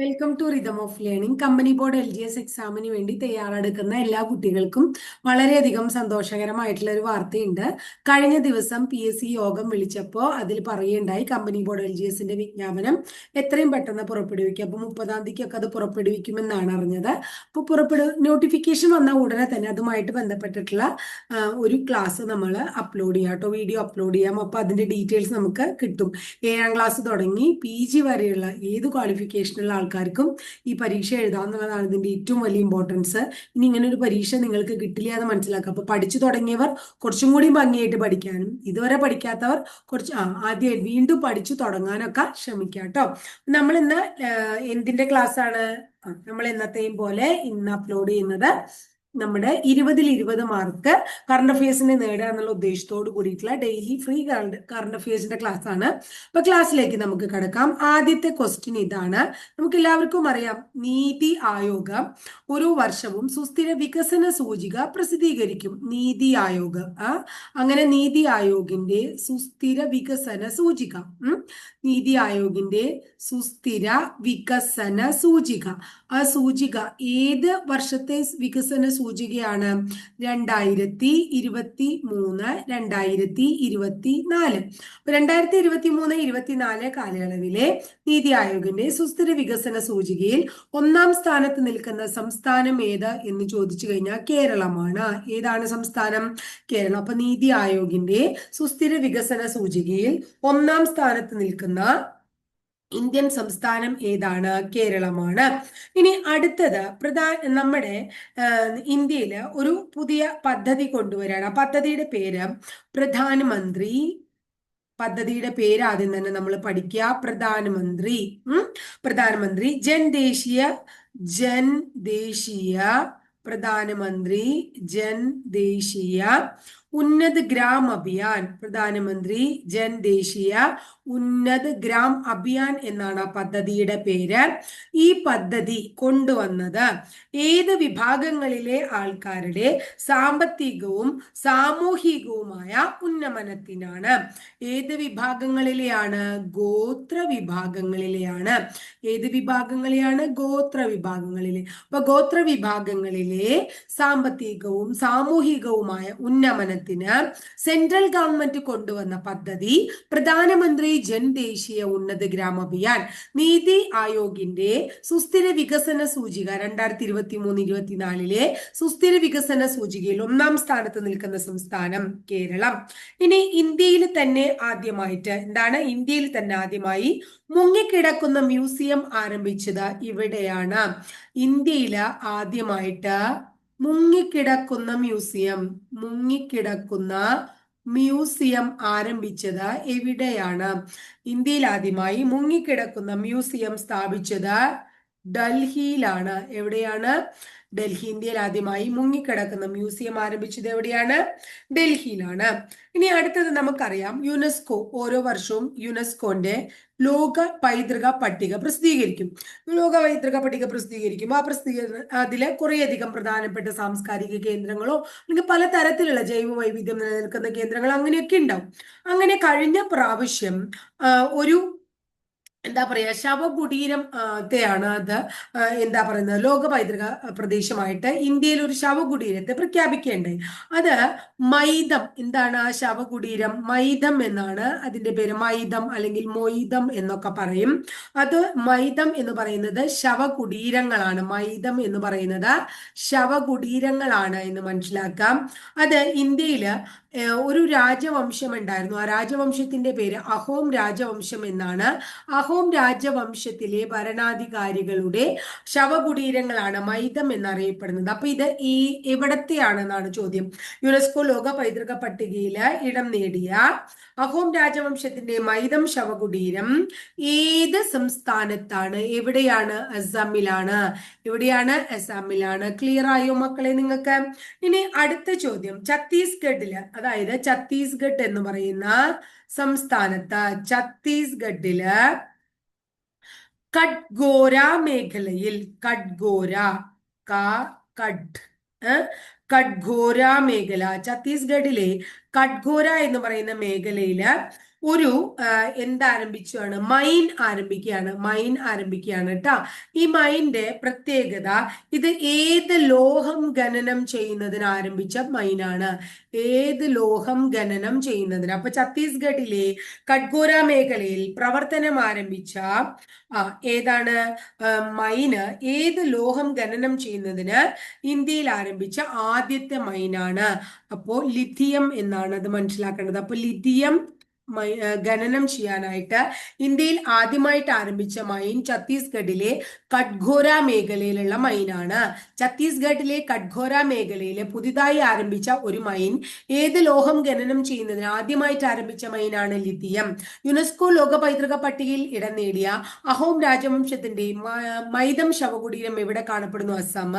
Welcome to rhythm of learning company board L G S എക്സാമിന് വേണ്ടി തയ്യാറെടുക്കുന്ന എല്ലാ കുട്ടികൾക്കും വളരെയധികം സന്തോഷകരമായിട്ടുള്ള ഒരു വാർത്തയുണ്ട്. കഴിഞ്ഞ ദിവസം പി എസ് സി യോഗം വിളിച്ചപ്പോൾ അതിൽ പറയുകയുണ്ടായി കമ്പനി ബോർഡ് എൽ ജി എസിന്റെ വിജ്ഞാപനം എത്രയും പെട്ടെന്ന് പുറപ്പെടുവിക്കും. അപ്പോൾ മുപ്പതാം തീയതിക്കൊക്കെ അത് പുറപ്പെടുവിക്കുമെന്നാണ് അറിഞ്ഞത്. അപ്പോൾ പുറപ്പെടു നോട്ടിഫിക്കേഷൻ വന്ന ഉടനെ തന്നെ അതുമായിട്ട് ബന്ധപ്പെട്ടിട്ടുള്ള ഒരു ക്ലാസ് നമ്മൾ അപ്ലോഡ് ചെയ്യാം കേട്ടോ. വീഡിയോ അപ്ലോഡ് ചെയ്യാം. അപ്പോൾ അതിന്റെ ഡീറ്റെയിൽസ് നമുക്ക് കിട്ടും. ഏഴാം ക്ലാസ് തുടങ്ങി പി ജി വരെയുള്ള ഏത് ക്വാളിഫിക്കേഷനുള്ള ആൾക്കാർക്കും ഈ പരീക്ഷ എഴുതാമെന്നുള്ളതാണ് ഇതിന്റെ ഏറ്റവും വലിയ ഇമ്പോർട്ടൻസ് ഇനി ഇങ്ങനെ ഒരു പരീക്ഷ നിങ്ങൾക്ക് കിട്ടില്ല എന്ന് മനസ്സിലാക്കുക. അപ്പൊ പഠിച്ചു തുടങ്ങിയവർ കുറച്ചും കൂടി ഭംഗിയായിട്ട് പഠിക്കാനും ഇതുവരെ പഠിക്കാത്തവർ കുറച്ച് ആദ്യം വീണ്ടും പഠിച്ചു തുടങ്ങാനൊക്കെ ശ്രമിക്കാം കേട്ടോ. നമ്മൾ ഇന്ന് എന്തിന്റെ ക്ലാസ് ആണ്? നമ്മൾ എന്നത്തെയും പോലെ ഇന്ന് അപ്ലോഡ് ചെയ്യുന്നത് നമ്മുടെ ഇരുപതിൽ ഇരുപത് മാർക്ക് കറണ്ട് അഫയേഴ്സിനെ നേടുക എന്നുള്ള ഉദ്ദേശത്തോട് കൂടിയിട്ടുള്ള ഡെയിലി ഫ്രീ കറണ്ട് അഫയേഴ്സിന്റെ ക്ലാസ് ആണ്. അപ്പൊ ക്ലാസ്സിലേക്ക് നമുക്ക് കിടക്കാം. ആദ്യത്തെ ക്വസ്റ്റ്യൻ ഇതാണ്. നമുക്ക് എല്ലാവർക്കും അറിയാം നീതി ആയോഗ്. ഒരു വർഷവും സുസ്ഥിര വികസന സൂചിക പ്രസിദ്ധീകരിക്കും നീതി ആയോഗ് അങ്ങനെ നീതി ആയോഗിന്റെ സുസ്ഥിര വികസന സൂചിക നീതി ആയോഗിന്റെ സുസ്ഥിര വികസന സൂചിക. ആ സൂചിക ഏത് വർഷത്തെ വികസന സൂചികയാണ്? രണ്ടായിരത്തി ഇരുപത്തി മൂന്ന് രണ്ടായിരത്തി ഇരുപത്തി നാല് രണ്ടായിരത്തി ഇരുപത്തി മൂന്ന് ഇരുപത്തിനാല് കാലയളവിലെ നീതി ആയോഗിന്റെ സുസ്ഥിര വികസന സൂചികയിൽ ഒന്നാം സ്ഥാനത്ത് നിൽക്കുന്ന സംസ്ഥാനം ഏത് എന്ന് ചോദിച്ചു കഴിഞ്ഞാൽ കേരളമാണ്. ഏതാണ് സംസ്ഥാനം? കേരളം അപ്പൊ നീതി ആയോഗിന്റെ സുസ്ഥിര വികസന സൂചികയിൽ ഒന്നാം സ്ഥാനത്ത് നിൽക്കുന്ന ഇന്ത്യൻ സംസ്ഥാനം ഏതാണ്? കേരളമാണ്. ഇനി അടുത്തത് പ്രധാന നമ്മുടെ ഇന്ത്യയിൽ ഒരു പുതിയ പദ്ധതി കൊണ്ടുവരാണ്. ആ പദ്ധതിയുടെ പേര് പ്രധാനമന്ത്രി പദ്ധതിയുടെ പേര് ആദ്യം തന്നെ നമ്മൾ പഠിക്കുക. പ്രധാനമന്ത്രി പ്രധാനമന്ത്രി ജൻ ദേശീയ ജൻ ദേശീയ പ്രധാനമന്ത്രി ജൻ ദേശീയ ഉന്നത് ഗ്രാം അഭിയാൻ പ്രധാനമന്ത്രി ജൻ ദേശീയ ഉന്നത് ഗ്രാം അഭിയാൻ എന്നാണ് ആ പദ്ധതിയുടെ പേര്. ഈ പദ്ധതി കൊണ്ടുവന്നത് ഏത് വിഭാഗങ്ങളിലെ ആൾക്കാരുടെ സാമ്പത്തികവും സാമൂഹികവുമായ ഉന്നമനത്തിനാണ്? ഏത് വിഭാഗങ്ങളിലെയാണ്? ഗോത്ര വിഭാഗങ്ങളിലെയാണ്. ഏത് വിഭാഗങ്ങളിലെയാണ് ഗോത്ര വിഭാഗങ്ങളിലെ. അപ്പൊ ഗോത്ര വിഭാഗങ്ങളിലെ സാമ്പത്തികവും സാമൂഹികവുമായ ഉന്നമനത്തിന് സെൻട്രൽ ഗവൺമെന്റ് കൊണ്ടുവന്ന പദ്ധതി പ്രധാനമന്ത്രി ജൻ ദേശീയ ഉന്നത ഗ്രാമഭിയാൻ നീതി ആയോഗിന്റെ സുസ്ഥിര വികസന സൂചിക രണ്ടായിരത്തി ഇരുപത്തി മൂന്ന് ഇരുപത്തിനാലിലെ സുസ്ഥിര വികസന സൂചികയിൽ ഒന്നാം സ്ഥാനത്ത് നിൽക്കുന്ന സംസ്ഥാനം കേരളം. ഇനി ഇന്ത്യയിൽ തന്നെ ആദ്യമായിട്ട് എന്താണ്? ഇന്ത്യയിൽ തന്നെ ആദ്യമായി മുങ്ങിക്കിടക്കുന്ന മ്യൂസിയം ആരംഭിച്ചത് ഇവിടെയാണ്. ഇന്ത്യയിൽ ആദ്യമായിട്ട് മുങ്ങിക്കിടക്കുന്ന മ്യൂസിയം മുങ്ങിക്കിടക്കുന്ന മ്യൂസിയം ആരംഭിച്ചത് എവിടെയാണ്? ഇന്ത്യയിൽ ആദ്യമായി മുങ്ങിക്കിടക്കുന്ന മ്യൂസിയം സ്ഥാപിച്ചത് ഡൽഹിയിലാണ്. എവിടെയാണ്? ഡൽഹി ഇന്ത്യയിൽ ആദ്യമായി മുങ്ങിക്കിടക്കുന്ന മ്യൂസിയം ആരംഭിച്ചത് എവിടെയാണ്? ഡൽഹിയിലാണ്. ഇനി അടുത്തത് നമുക്കറിയാം. യുനെസ്കോ ഓരോ വർഷവും യുനെസ്കോന്റെ ലോക പൈതൃക പട്ടിക പ്രസിദ്ധീകരിക്കും. ലോക പൈതൃക പട്ടിക പ്രസിദ്ധീകരിക്കും. ആ പ്രസിദ്ധീകരണ അതിലെ കുറേയധികം പ്രധാനപ്പെട്ട സാംസ്കാരിക കേന്ദ്രങ്ങളോ അല്ലെങ്കിൽ പലതരത്തിലുള്ള ജൈവ വൈവിധ്യം നിലനിൽക്കുന്ന കേന്ദ്രങ്ങൾ അങ്ങനെയൊക്കെ ഉണ്ടാവും. അങ്ങനെ കഴിഞ്ഞ പ്രാവശ്യം ഒരു എന്താ പറയാ ശവകുടീരം ത്തെയാണ് അത് എന്താ പറയുന്നത് ലോക പൈതൃക പ്രദേശമായിട്ട് ഇന്ത്യയിൽ ഒരു ശവകുടീരത്തെ പ്രഖ്യാപിക്കേണ്ടത്. അത് മൈതം എന്താണ് ആ ശവകുടീരം? മൈതം എന്നാണ് അതിന്റെ പേര്. മൈതം അല്ലെങ്കിൽ മൊയ്തം എന്നൊക്കെ പറയും. അത് മൈതം എന്ന് പറയുന്നത് ശവകുടീരങ്ങളാണ്. മൈതം എന്ന് പറയുന്നത് ശവകുടീരങ്ങളാണ് എന്ന് മനസ്സിലാക്കാം. അത് ഇന്ത്യയിൽ ഒരു രാജവംശം ഉണ്ടായിരുന്നു. ആ രാജവംശത്തിന്റെ പേര് അഹോം രാജവംശം എന്നാണ്. അഹോം രാജവംശത്തിലെ ഭരണാധികാരികളുടെ ശവകുടീരങ്ങളാണ് മൈതം എന്നറിയപ്പെടുന്നത്. അപ്പൊ ഇത് ഈ എവിടത്തെയാണെന്നാണ് ചോദ്യം. യുനെസ്കോ ലോക പൈതൃക പട്ടികയിൽ ഇടം നേടിയ അഹോം രാജവംശത്തിന്റെ മൈതം ശവകുടീരം ഏത് സംസ്ഥാനത്താണ്? എവിടെയാണ് അസാമിലാണ് എവിടെയാണ് അസാമിലാണ് ക്ലിയർ ആയോ മക്കളെ നിങ്ങൾക്ക്? ഇനി അടുത്ത ചോദ്യം. ഛത്തീസ്ഗഡിൽ അതായത് ഛത്തീസ്ഗഡ് എന്ന് പറയുന്ന സംസ്ഥാനത്ത് ഛത്തീസ്ഗഡിൽ കഡ്ഗോര മേഖലയിൽ കഡ്ഗോര കഡ് കഡ്ഗോര മേഖല ഛത്തീസ്ഗഡിലെ കഡ്ഗോര എന്ന് പറയുന്ന മേഖലയിൽ ഒരു എന്താരംഭിച്ചാണ് മൈൻ ആരംഭിക്കുകയാണ്. മൈൻ ആരംഭിക്കുകയാണ് കേട്ടോ ഈ മൈന്റെ പ്രത്യേകത ഇത് ഏത് ലോഹം ഖനനം ചെയ്യുന്നതിന് ആരംഭിച്ച മൈനാണ്? ഏത് ലോഹം ഖനനം ചെയ്യുന്നതിന്? അപ്പൊ ഛത്തീസ്ഗഡിലെ കഡ്ഗോര മേഖലയിൽ പ്രവർത്തനം ആരംഭിച്ച ഏതാണ്? മൈന് ഏത് ലോഹം ഖനനം ചെയ്യുന്നതിന് ഇന്ത്യയിൽ ആരംഭിച്ച ആദ്യത്തെ മൈനാണ്. അപ്പോ ലിഥിയം എന്നാണ് അത് മനസ്സിലാക്കേണ്ടത്. അപ്പൊ ലിഥിയം ഖനനം ചെയ്യാനായിട്ട് ഇന്ത്യയിൽ ആദ്യമായിട്ട് ആരംഭിച്ച മൈൻ ഛത്തീസ്ഗഡിലെ കഡ്ഘോര മേഖലയിലുള്ള മൈനാണ്. ഛത്തീസ്ഗഡിലെ കഡ്ഘോര മേഖലയിലെ പുതുതായി ആരംഭിച്ച ഒരു മൈൻ ഏത് ലോഹം ഖനനം ചെയ്യുന്നതിന് ആദ്യമായിട്ട് ആരംഭിച്ച മൈനാണ് ലിഥിയം. യുനെസ്കോ ലോക പൈതൃക പട്ടികയിൽ ഇടം നേടിയ അഹോം രാജവംശത്തിന്റെ മൈതം ശവകുടീരം എവിടെ കാണപ്പെടുന്നു? അസം.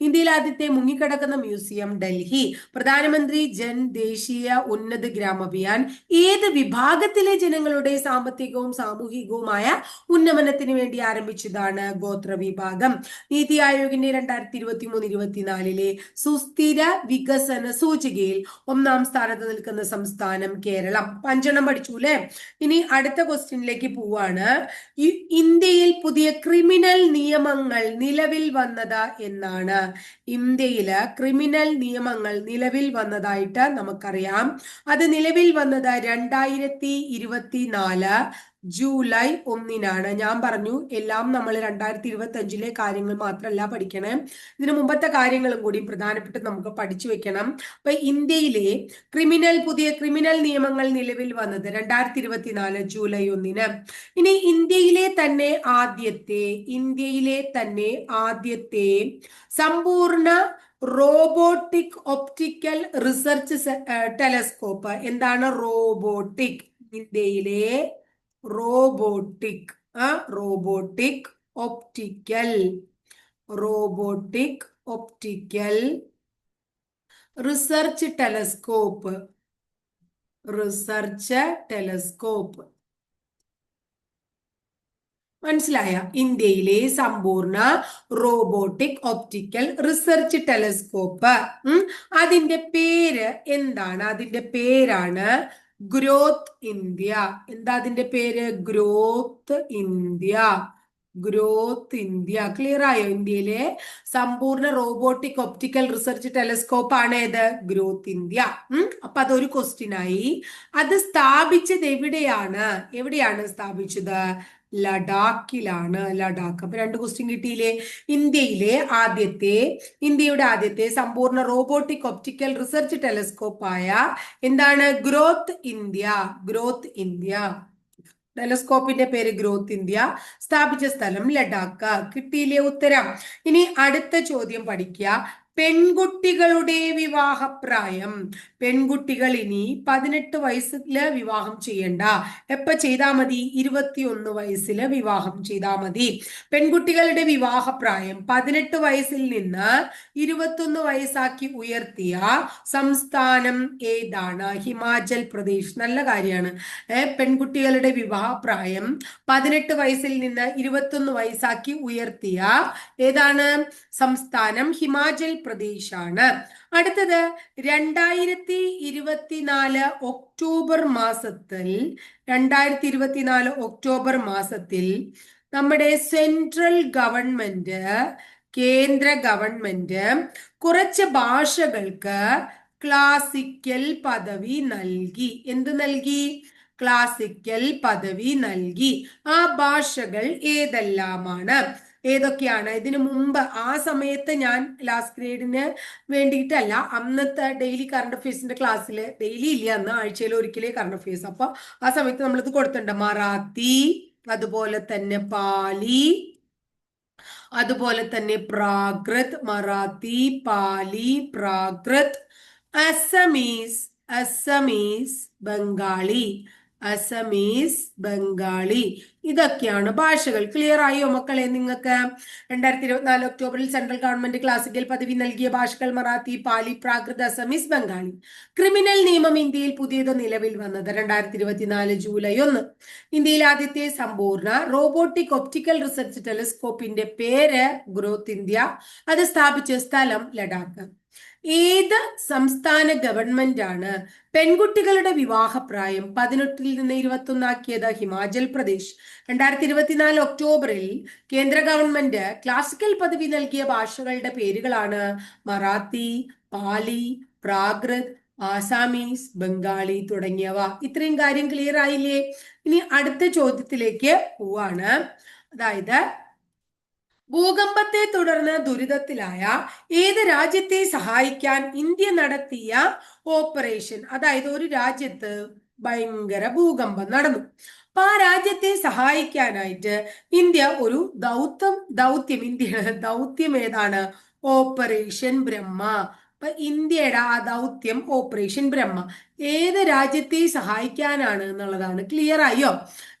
ഇന്ത്യയിൽ ആദ്യത്തെ മുങ്ങിക്കിടക്കുന്ന മ്യൂസിയം ഡൽഹി. പ്രധാനമന്ത്രി ജൻ ദേശീയ ഉന്നത ഗ്രാമഭിയാൻ ഏത് വിഭാഗത്തിലെ ജനങ്ങളുടെ സാമ്പത്തികവും സാമൂഹികവുമായ ഉന്നമനത്തിന് വേണ്ടി ആരംഭിച്ചതാണ് ഗോത്ര വിഭാഗം. നീതി ആയോഗിന്റെ രണ്ടായിരത്തി ഇരുപത്തി മൂന്ന് ഇരുപത്തിനാലിലെ സുസ്ഥിര വികസന സൂചികയിൽ ഒന്നാം സ്ഥാനത്ത് നിൽക്കുന്ന സംസ്ഥാനം കേരളം. പഞ്ചെണ്ണം പഠിച്ചു അല്ലെ ഇനി അടുത്ത ക്വസ്റ്റ്യനിലേക്ക് പോവാണ്. ഇന്ത്യയിൽ പുതിയ ക്രിമിനൽ നിയമങ്ങൾ നിലവിൽ വന്നത് എന്നാണ്. ഇന്ത്യയിൽ ക്രിമിനൽ നിയമങ്ങൾ നിലവിൽ വന്നതായിട്ട് നമുക്കറിയാം. അത് നിലവിൽ വന്നത് രണ്ടായിരത്തി രണ്ടായിരത്തി ഇരുപത്തിനാല് ജൂലൈ ഒന്നിനാണ്. ഞാൻ പറഞ്ഞു എല്ലാം നമ്മൾ രണ്ടായിരത്തി ഇരുപത്തി അഞ്ചിലെ കാര്യങ്ങൾ മാത്രമല്ല പഠിക്കണേ. ഇതിനു മുമ്പത്തെ കാര്യങ്ങളും കൂടി പ്രധാനപ്പെട്ട് നമുക്ക് പഠിച്ചു വെക്കണം. അപ്പൊ ഇന്ത്യയിലെ ക്രിമിനൽ പുതിയ ക്രിമിനൽ നിയമങ്ങൾ നിലവിൽ വന്നത് രണ്ടായിരത്തി ഇരുപത്തിനാല് ജൂലൈ ഒന്നിന്. ഇനി ഇന്ത്യയിലെ തന്നെ ആദ്യത്തെ ഇന്ത്യയിലെ തന്നെ ആദ്യത്തെ സമ്പൂർണ റോബോട്ടിക് ഒപ്റ്റിക്കൽ റിസർച്ച് ടെലസ്കോപ്പ്. എന്താണ് റോബോട്ടിക്? ഇന്ത്യയിലെ robotic robotic optical. Robotic optical research telescope. Research telescope. മനസ്സിലായ? ഇന്ത്യയിലെ സമ്പൂർണ റോബോട്ടിക് ഒപ്റ്റിക്കൽ റിസർച്ച് ടെലസ്കോപ്പ്. അതിന്റെ പേര് എന്താണ്? അതിന്റെ പേരാണ് ഗ്രോത്ത് ഇന്ത്യ. എന്താ അതിന്റെ പേര്? Growth India. Growth India. Clear ആയോ? ഇന്ത്യയിലെ സമ്പൂർണ റോബോട്ടിക് ഒപ്റ്റിക്കൽ റിസർച്ച് ടെലസ്കോപ്പ് ആണ് ഏത്? Growth India. അപ്പൊ അതൊരു ക്വസ്റ്റ്യൻ ആയി. അത് സ്ഥാപിച്ചത് എവിടെയാണ്? എവിടെയാണ് സ്ഥാപിച്ചത്? ലഡാക്കിലാണ് ലഡാക്ക്. അപ്പൊ രണ്ട് ക്വസ്റ്റ്യൻ കിട്ടിയില്ലേ? ഇന്ത്യയിലെ ആദ്യത്തെ ഇന്ത്യയുടെ ആദ്യത്തെ സമ്പൂർണ റോബോട്ടിക് ഒപ്റ്റിക്കൽ റിസർച്ച് ടെലസ്കോപ്പ് ആയ എന്താണ്? ഗ്രോത്ത് ഇന്ത്യ ഗ്രോത്ത് ഇന്ത്യ ടെലസ്കോപ്പിന്റെ പേര് ഗ്രോത്ത് ഇന്ത്യ സ്ഥാപിച്ച സ്ഥലം ലഡാക്ക്. കിട്ടിയില്ലേ ഉത്തരം? ഇനി അടുത്ത ചോദ്യം പഠിക്കുക പെൺകുട്ടികളുടെ വിവാഹപ്രായം. പെൺകുട്ടികൾ ഇനി പതിനെട്ട് വയസ്സിൽ വിവാഹം ചെയ്യണ്ട. എപ്പ ചെയ്താൽ മതി? ഇരുപത്തിയൊന്ന് വയസ്സിൽ വിവാഹം ചെയ്താൽ മതി. പെൺകുട്ടികളുടെ വിവാഹപ്രായം പതിനെട്ട് വയസ്സിൽ നിന്ന് ഇരുപത്തൊന്ന് വയസ്സാക്കി ഉയർത്തിയ സംസ്ഥാനം ഏതാണ്? ഹിമാചൽ പ്രദേശ്. നല്ല കാര്യമാണ്. പെൺകുട്ടികളുടെ വിവാഹപ്രായം പതിനെട്ട് വയസ്സിൽ നിന്ന് ഇരുപത്തൊന്ന് വയസ്സാക്കി ഉയർത്തിയ ഏതാണ് സംസ്ഥാനം? ഹിമാചൽ പ്രദേശാണ്. അടുത്തത് രണ്ടായിരത്തി ഇരുപത്തിനാല് ഒക്ടോബർ മാസത്തിൽ രണ്ടായിരത്തി ഇരുപത്തിനാല് ഒക്ടോബർ മാസത്തിൽ നമ്മുടെ സെൻട്രൽ ഗവൺമെന്റ് കേന്ദ്ര ഗവൺമെന്റ് കുറച്ച് ഭാഷകൾക്ക് ക്ലാസിക്കൽ പദവി നൽകി. എന്ത് നൽകി? ക്ലാസിക്കൽ പദവി നൽകി. ആ ഭാഷകൾ ഏതെല്ലാമാണ്? ഏതൊക്കെയാണ്? ഇതിനു മുമ്പ് ആ സമയത്ത് ഞാൻ ലാസ്റ്റ് ഗ്രേഡിന് വേണ്ടിയിട്ടല്ല അന്നത്തെ ഡെയിലി കറണ്ട് അഫയേഴ്സിന്റെ ക്ലാസ്സിൽ ഡെയിലി ഇല്ല അന്ന് ആഴ്ചയിൽ ഒരിക്കലേ കറണ്ട് അഫയേഴ്സ് അപ്പൊ ആ സമയത്ത് നമ്മളിത് കൊടുത്തിട്ടുണ്ട്. മറാത്തി അതുപോലെ തന്നെ പാലി അതുപോലെ തന്നെ പ്രാകൃത് മറാത്തി പാലി പ്രാകൃത് അസമീസ് അസമീസ് ബംഗാളി. അസമീസ് ബംഗാളി. ഇതൊക്കെയാണ് ഭാഷകൾ. ക്ലിയർ ആയോ മക്കളെ നിങ്ങൾക്ക്? രണ്ടായിരത്തി ഇരുപത്തിനാല് ഒക്ടോബറിൽ സെൻട്രൽ ഗവൺമെന്റ് ക്ലാസിക്കൽ പദവി നൽകിയ ഭാഷകൾ മറാത്തി പാലി പ്രാകൃത അസമീസ് ബംഗാളി. ക്രിമിനൽ നിയമം ഇന്ത്യയിൽ പുതിയത് നിലവിൽ വന്നത് രണ്ടായിരത്തി ഇരുപത്തിനാല് ജൂലൈ ഒന്ന്. ഇന്ത്യയിൽ ആദ്യത്തെ സമ്പൂർണ റോബോട്ടിക് ഒപ്റ്റിക്കൽ റിസർച്ച് ടെലിസ്കോപ്പിന്റെ പേര് ഗ്രോത്ത് ഇന്ത്യ. അത് സ്ഥാപിച്ച സ്ഥലം ലഡാക്ക്. ഏത് സംസ്ഥാന ഗവൺമെന്റ് ആണ് പെൺകുട്ടികളുടെ വിവാഹപ്രായം പതിനെട്ടിൽ നിന്ന് ഇരുപത്തൊന്നാക്കിയത്? ഹിമാചൽ പ്രദേശ്. രണ്ടായിരത്തി ഇരുപത്തിനാല് ഒക്ടോബറിൽ കേന്ദ്ര ഗവൺമെന്റ് ക്ലാസിക്കൽ പദവി നൽകിയ ഭാഷകളുടെ പേരുകളാണ് മറാത്തി പാലി പ്രാകൃത് ആസാമീസ് ബംഗാളി തുടങ്ങിയവ. ഇത്രയും കാര്യം ക്ലിയർ ആയില്ലേ? ഇനി അടുത്ത ചോദ്യത്തിലേക്ക് പോവാണ്. അതായത് ഭൂകമ്പത്തെ തുടർന്ന് ദുരിതത്തിലായ ഏത് രാജ്യത്തെ സഹായിക്കാൻ ഇന്ത്യ നടത്തിയ ഓപ്പറേഷൻ അതായത് ഒരു രാജ്യത്ത് ഭയങ്കര ഭൂകമ്പം നടന്നു. അപ്പൊ ആ രാജ്യത്തെ സഹായിക്കാനായിട്ട് ഇന്ത്യ ഒരു ദൗത്യം ദൗത്യം ഇന്ത്യ ദൗത്യം ഏതാണ്? ഓപ്പറേഷൻ ബ്രഹ്മ. അപ്പൊ ഇന്ത്യയുടെ ആ ദൗത്യം ഓപ്പറേഷൻ ബ്രഹ്മ. ഏത് രാജ്യത്തെ സഹായിക്കാനാണ് എന്നുള്ളതാണ് ക്ലിയർ ആയോ?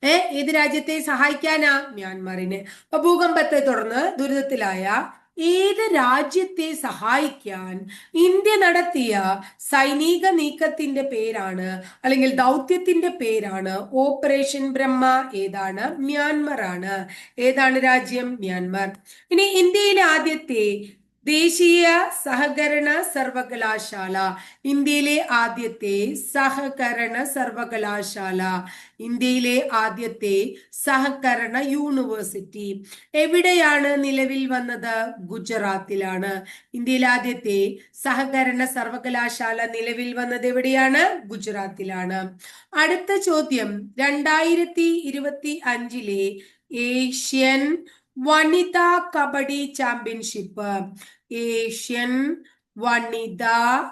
ഏ ഏത് രാജ്യത്തെ സഹായിക്കാനാ? മ്യാൻമാറിനെ. അപ്പൊ ഭൂകമ്പത്തെ തുടർന്ന് ദുരിതത്തിലായ ഏത് രാജ്യത്തെ സഹായിക്കാൻ ഇന്ത്യ നടത്തിയ സൈനിക നീക്കത്തിന്റെ പേരാണ് അല്ലെങ്കിൽ ദൗത്യത്തിന്റെ പേരാണ് ഓപ്പറേഷൻ ബ്രഹ്മ. ഏതാണ്? മ്യാൻമർ ആണ് ഏതാണ് രാജ്യം? മ്യാൻമർ. ഇനി ഇന്ത്യയിലെ ആദ്യത്തെ ദേശീയ സഹകരണ സർവകലാശാല ഇന്ത്യയിലെ ആദ്യത്തെ സഹകരണ സർവകലാശാല ഇന്ത്യയിലെ ആദ്യത്തെ സഹകരണ യൂണിവേഴ്സിറ്റി. എവിടെയാണ് നിലവിൽ വന്നത്? ഗുജറാത്തിലാണ്. ഇന്ത്യയിലെ ആദ്യത്തെ സഹകരണ സർവകലാശാല നിലവിൽ വന്നത് എവിടെയാണ്? ഗുജറാത്തിലാണ്. അടുത്ത ചോദ്യം. രണ്ടായിരത്തി ഇരുപത്തി അഞ്ചിലെ ഏഷ്യൻ വനിതാ കബഡി ചാമ്പ്യൻഷിപ്പ്. ഏഷ്യൻ വനിതാ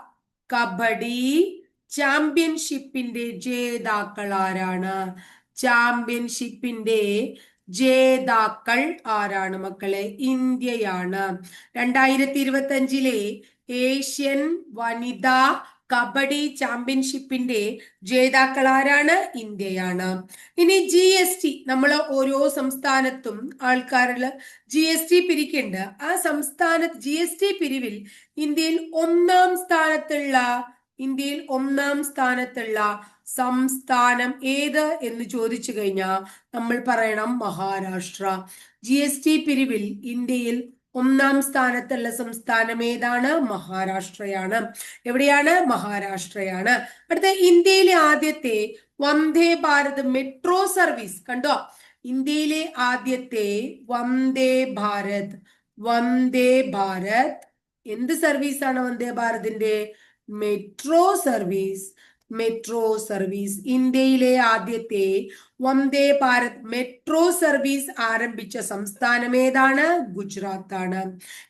കബഡി ചാമ്പ്യൻഷിപ്പിന്റെ ജേതാക്കൾ ആരാണ്? ചാമ്പ്യൻഷിപ്പിന്റെ ജേതാക്കൾ ആരാണ് മക്കളെ? ഇന്ത്യയാണ്. രണ്ടായിരത്തി ഇരുപത്തി അഞ്ചിലെ ഏഷ്യൻ വനിതാ കബഡി ചാമ്പ്യൻഷിപ്പിന്റെ ജേതാക്കൾ ആരാണ്? ഇന്ത്യയാണ്. ഇനി ജി എസ് ടി നമ്മൾ ഓരോ സംസ്ഥാനത്തും ആൾക്കാരിൽ ജി എസ് ടി പിരിക്കുണ്ട് ആ സംസ്ഥാന ജി എസ് ടി പിരിവിൽ ഇന്ത്യയിൽ ഒന്നാം സ്ഥാനത്തുള്ള ഇന്ത്യയിൽ ഒന്നാം സ്ഥാനത്തുള്ള സംസ്ഥാനം ഏത് എന്ന് ചോദിച്ചു കഴിഞ്ഞാൽ നമ്മൾ പറയണം മഹാരാഷ്ട്ര. ജി പിരിവിൽ ഇന്ത്യയിൽ ഒന്നാം സ്ഥാനത്തുള്ള സംസ്ഥാനം ഏതാണ്? മഹാരാഷ്ട്രയാണ്. എവിടെയാണ്? മഹാരാഷ്ട്രയാണ്. അടുത്ത ഇന്ത്യയിലെ ആദ്യത്തെ വന്ദേ ഭാരത് മെട്രോ സർവീസ് കണ്ടോ? ഇന്ത്യയിലെ ആദ്യത്തെ വന്ദേ ഭാരത് വന്ദേ ഭാരത്. എന്ത് സർവീസാണ് വന്ദേ ഭാരതിന്റെ മെട്രോ സർവീസ് മെട്രോ സർവീസ്. ഇന്ത്യയിലെ ആദ്യത്തെ വന്ദേ ഭാരത്. മെട്രോ സർവീസ് ആരംഭിച്ച സംസ്ഥാനം ഏതാണ്? ഗുജറാത്ത് ആണ്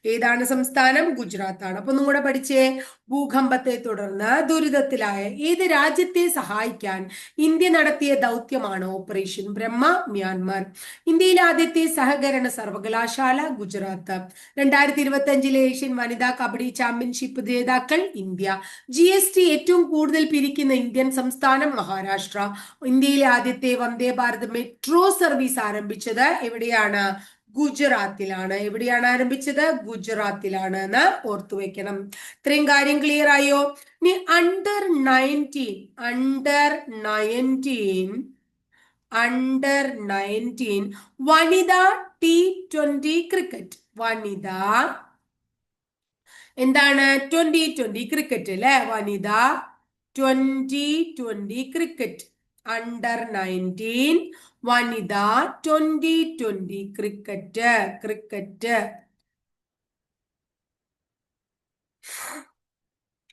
ഏതാണ് സംസ്ഥാനം? ഗുജറാത്ത് ആണ് അപ്പൊ നിങ്ങളുടെ പഠിച്ചേ. ഭൂകമ്പത്തെ തുടർന്ന് ദുരിതത്തിലായ ഏത് രാജ്യത്തെ സഹായിക്കാൻ ഇന്ത്യ നടത്തിയ ദൗത്യമാണ് ഓപ്പറേഷൻ ബ്രഹ്മ മ്യാൻമാർ. ഇന്ത്യയിലെ ആദ്യത്തെ സഹകരണ സർവകലാശാല ഗുജറാത്ത്. രണ്ടായിരത്തി ഇരുപത്തി അഞ്ചിലെ ഏഷ്യൻ വനിതാ കബഡി ചാമ്പ്യൻഷിപ്പ് ജേതാക്കൾ ഇന്ത്യ. ജി ഏറ്റവും കൂടുതൽ പിരിക്കുന്ന ഇന്ത്യൻ സംസ്ഥാനം മഹാരാഷ്ട്ര. ഇന്ത്യയിലെ ആദ്യത്തെ വന്ദേ ഭാരത് മെട്രോ സർവീസ് ആരംഭിച്ചത് എവിടെയാണ്? ഗുജറാത്തിലാണ്. എവിടെയാണ് ആരംഭിച്ചത്? ഗുജറാത്തിലാണ് എന്ന് ഓർത്തു വെക്കണം. ഇത്രയും കാര്യം ക്ലിയർ ആയോ? ഇനി under nineteen under nineteen under nineteen വനിത ടി ട്വന്റി ക്രിക്കറ്റ് വനിത എന്താണ്? ട്വന്റി ട്വന്റി ക്രിക്കറ്റ് അല്ലെ? വനിത twenty twenty cricket under nineteen വനിത twenty twenty cricket cricket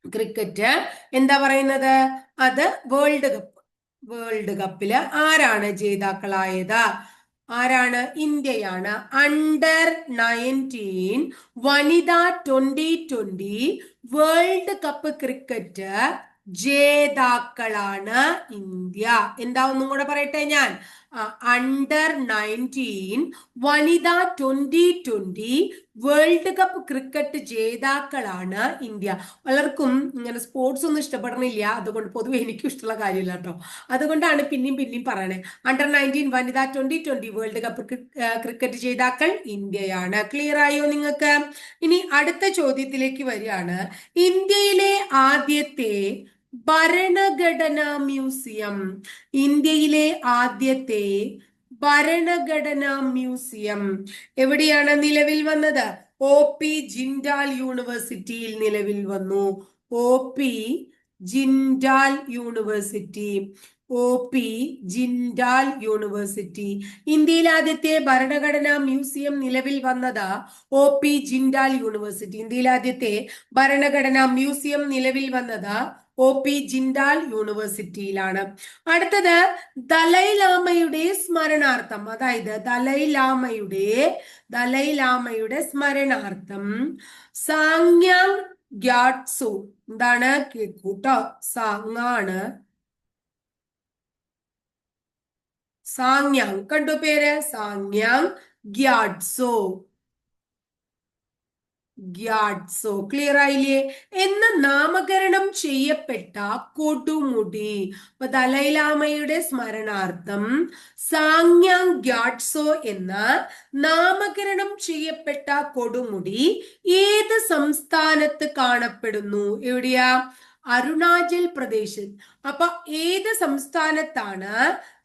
cricket എന്താ പറയുന്നത്? അത് വേൾഡ് കപ്പ് വേൾഡ് കപ്പിൽ ആരാണ് ജേതാക്കളായത്? ആരാണ്? ഇന്ത്യയാണ്. അണ്ടർ നയന്റീൻ വനിത twenty twenty world cup cricket ജേതാക്കളാണ് India. എന്താ ഒന്നും കൂടെ പറയട്ടെ ഞാൻ? അണ്ടർ നയന്റീൻ വനിത twenty twenty world cup cricket ജേതാക്കളാണ് India. പലർക്കും ഇങ്ങനെ സ്പോർട്സ് ഒന്നും ഇഷ്ടപ്പെടണില്ല. അതുകൊണ്ട് പൊതുവെ എനിക്കും ഇഷ്ടമുള്ള കാര്യമില്ല കേട്ടോ. അതുകൊണ്ടാണ് പിന്നെയും പിന്നെയും പറയണേ. അണ്ടർ നയന്റീൻ വനിത twenty twenty world cup cricket ജേതാക്കൾ ഇന്ത്യയാണ്. ക്ലിയർ ആയോ നിങ്ങൾക്ക്? ഇനി അടുത്ത ചോദ്യത്തിലേക്ക് വരികയാണ്. ഇന്ത്യയിലെ ആദ്യത്തെ ഭരണഘടനാ മ്യൂസിയം ഇന്ത്യയിലെ ആദ്യത്തെ ഭരണഘടനാ മ്യൂസിയം. എവിടെയാണ് നിലവിൽ വന്നത്? ഒ പി ജിൻഡാൽ യൂണിവേഴ്സിറ്റിയിൽ നിലവിൽ വന്നു. O P Jindal university. O P Jindal university. ഇന്ത്യയിലെ ആദ്യത്തെ ഭരണഘടനാ മ്യൂസിയം നിലവിൽ വന്നത് ഒ പി ജിൻഡാൽ യൂണിവേഴ്സിറ്റി. ഇന്ത്യയിലെ ആദ്യത്തെ ഭരണഘടനാ മ്യൂസിയം നിലവിൽ വന്നത് ഒ പി ജിൻഡാൽ യൂണിവേഴ്സിറ്റിയിലാണ് അടുത്തത് ദലൈലാമയുടെ സ്മരണാർത്ഥം. അതായത് ദലൈലാമയുടെ ദലൈലാമയുടെ സ്മരണാർത്ഥം. സാങ്യാങ് ഗ്യാട്സു. എന്താണ്? കേക്കൂട്ടോ. സാങ്ങാണ് സാങ്യാങ് കണ്ടു പേര്. സാങ്യാങ് ഗ്യാഡ്സോ ഗ്യാഡ്സോ ക്ലിയർ ആയില്ലേ? എന്ന നാമകരണം ചെയ്യപ്പെട്ട കൊടുമുടി. അപ്പൊ ദലൈലാമയുടെ സ്മരണാർത്ഥം സാങ്യാങ് ഗ്യാഡ്സോ എന്ന നാമകരണം ചെയ്യപ്പെട്ട കൊടുമുടി ഏത് സംസ്ഥാനത്ത് കാണപ്പെടുന്നു? എവിടെയാ? അരുണാചൽ പ്രദേശ്. അപ്പൊ ഏത് സംസ്ഥാനത്താണ്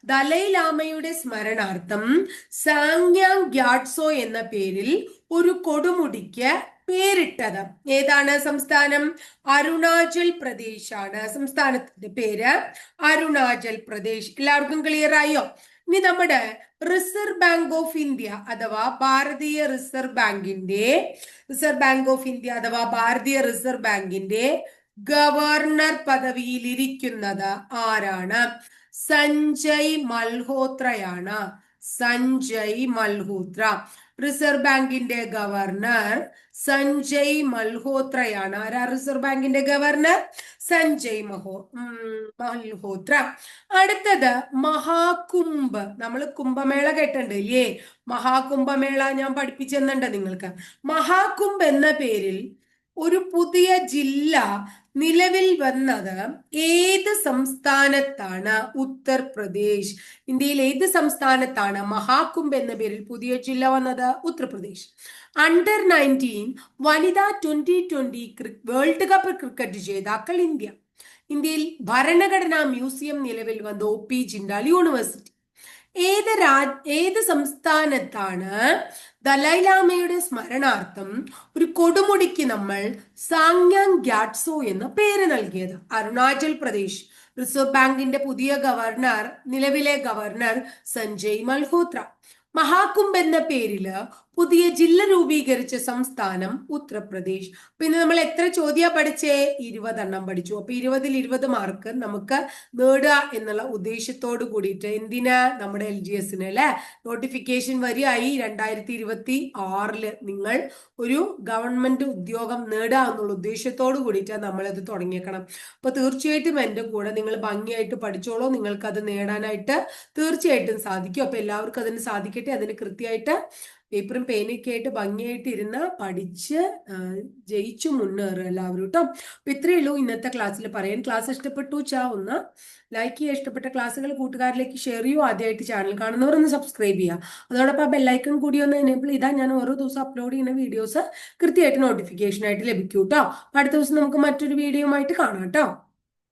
ദലൈലാമയുടെ സ്മരണാർത്ഥം സാങ്യാങ് ഗ്യാഡ്സോ എന്ന പേരിൽ ഒരു കൊടുമുടിക്ക് പേരിട്ടത്. ഏതാണ് സംസ്ഥാനം? അരുണാചൽ പ്രദേശ് ആണ് സംസ്ഥാനത്തിന്റെ പേര്. അരുണാചൽ പ്രദേശ്. എല്ലാവർക്കും ക്ലിയർ ആയോ? ഇനി നമ്മുടെ റിസർവ് ബാങ്ക് ഓഫ് ഇന്ത്യ അഥവാ ഭാരതീയ റിസർവ് ബാങ്കിന്റെ റിസർവ് ബാങ്ക് ഓഫ് ഇന്ത്യ അഥവാ ഭാരതീയ റിസർവ് ബാങ്കിന്റെ ഗവർണർ പദവിയിലിരിക്കുന്നത് ആരാണ്? സഞ്ജയ് മൽഹോത്രയാണ്. സഞ്ജയ് മൽഹോത്ര. റിസർവ് ബാങ്കിന്റെ ഗവർണർ സഞ്ജയ് മൽഹോത്രയാണ്. ആരാ റിസർവ് ബാങ്കിന്റെ ഗവർണർ? സഞ്ജയ് മഹോ മൽഹോത്ര. അടുത്തത് മഹാകുംഭ്. നമ്മൾ കുംഭമേള കേട്ടിട്ടുണ്ട് ഇല്ലേ മഹാകുംഭമേള ഞാൻ പഠിപ്പിച്ചെന്നുണ്ട് നിങ്ങൾക്ക്. മഹാകുംഭ് എന്ന പേരിൽ ഒരു പുതിയ ജില്ല നിലവിൽ വന്നത് ഏത് സംസ്ഥാനത്താണ്? ഉത്തർപ്രദേശ്. ഇന്ത്യയിൽ ഏത് സംസ്ഥാനത്താണ് മഹാകുംഭ് എന്ന പേരിൽ പുതിയ ജില്ല വന്നത്? ഉത്തർപ്രദേശ്. അണ്ടർ നയന്റീൻ വനിതാ twenty twenty world cup cricket ജേതാക്കൾ ഇന്ത്യ. ഇന്ത്യയിൽ ഭരണഘടനാ മ്യൂസിയം നിലവിൽ വന്ന പി ജിൻഡാൽ യൂണിവേഴ്സിറ്റി ഏത് രാ ഏത് സംസ്ഥാനത്താണ് ദലൈലാമയുടെ സ്മരണാർത്ഥം ഒരു കൊടുമുടിക്ക് നമ്മൾ സാങ്യാങ് ഗ്യാറ്റ്സോ എന്ന പേര് നൽകിയത്? അരുണാചൽ പ്രദേശ് റിസർവ് ബാങ്കിന്റെ പുതിയ ഗവർണർ നിലവിലെ ഗവർണർ സഞ്ജയ് മൽഹോത്ര. മഹാകുംഭ് എന്ന പേരിൽ പുതിയ ജില്ല രൂപീകരിച്ച സംസ്ഥാനം ഉത്തർപ്രദേശ്. പിന്നെ നമ്മൾ എത്ര ചോദ്യ പഠിച്ചേ? ഇരുപതെണ്ണം പഠിച്ചു. അപ്പൊ ഇരുപതിൽ ഇരുപത് മാർക്ക് നമുക്ക് നേടുക എന്നുള്ള ഉദ്ദേശത്തോട് കൂടിയിട്ട് എന്തിനാ നമ്മുടെ എൽ ജി എസിന് അല്ലെ? നോട്ടിഫിക്കേഷൻ വരികയായി രണ്ടായിരത്തി ഇരുപത്തി ആറിൽ നിങ്ങൾ ഒരു ഗവൺമെന്റ് ഉദ്യോഗം നേടുക എന്നുള്ള ഉദ്ദേശത്തോട് കൂടിയിട്ട് നമ്മളത് തുടങ്ങിയേക്കണം. അപ്പൊ തീർച്ചയായിട്ടും എന്റെ കൂടെ നിങ്ങൾ ഭംഗിയായിട്ട് പഠിച്ചോളൂ. അത് നേടാനായിട്ട് തീർച്ചയായിട്ടും സാധിക്കും. അപ്പൊ എല്ലാവർക്കും അതിന് സാധിക്കട്ടെ. അതിന് കൃത്യമായിട്ട് പേപ്പറും പേനയൊക്കെ ആയിട്ട് ഭംഗിയായിട്ട് ഇരുന്ന് പഠിച്ച് ജയിച്ചു മുന്നേറുക എല്ലാവരും കേട്ടോ അപ്പൊ ഇത്രയേ ഉള്ളൂ ഇന്നത്തെ ക്ലാസ്സിൽ പറയാൻ. ക്ലാസ് ഇഷ്ടപ്പെട്ടു ചാ. ഒന്ന് ലൈക്ക് ചെയ്യുക. ഇഷ്ടപ്പെട്ട ക്ലാസ്സുകൾ കൂട്ടുകാരിലേക്ക് ഷെയർ ചെയ്യുക. ആദ്യമായിട്ട് ചാനൽ കാണുന്നവർ ഒന്ന് സബ്സ്ക്രൈബ് ചെയ്യുക. അതോടൊപ്പം ബെല്ലൈക്കൺ കൂടി ഒന്ന് എനേബിൾ ഇതാ ഞാൻ ഓരോ ദിവസം അപ്ലോഡ് ചെയ്യുന്ന വീഡിയോസ് കൃത്യമായിട്ട് നോട്ടിഫിക്കേഷൻ ആയിട്ട് ലഭിക്കും കേട്ടോ അടുത്ത ദിവസം നമുക്ക് മറ്റൊരു വീഡിയോ ആയിട്ട് കാണാം കേട്ടോ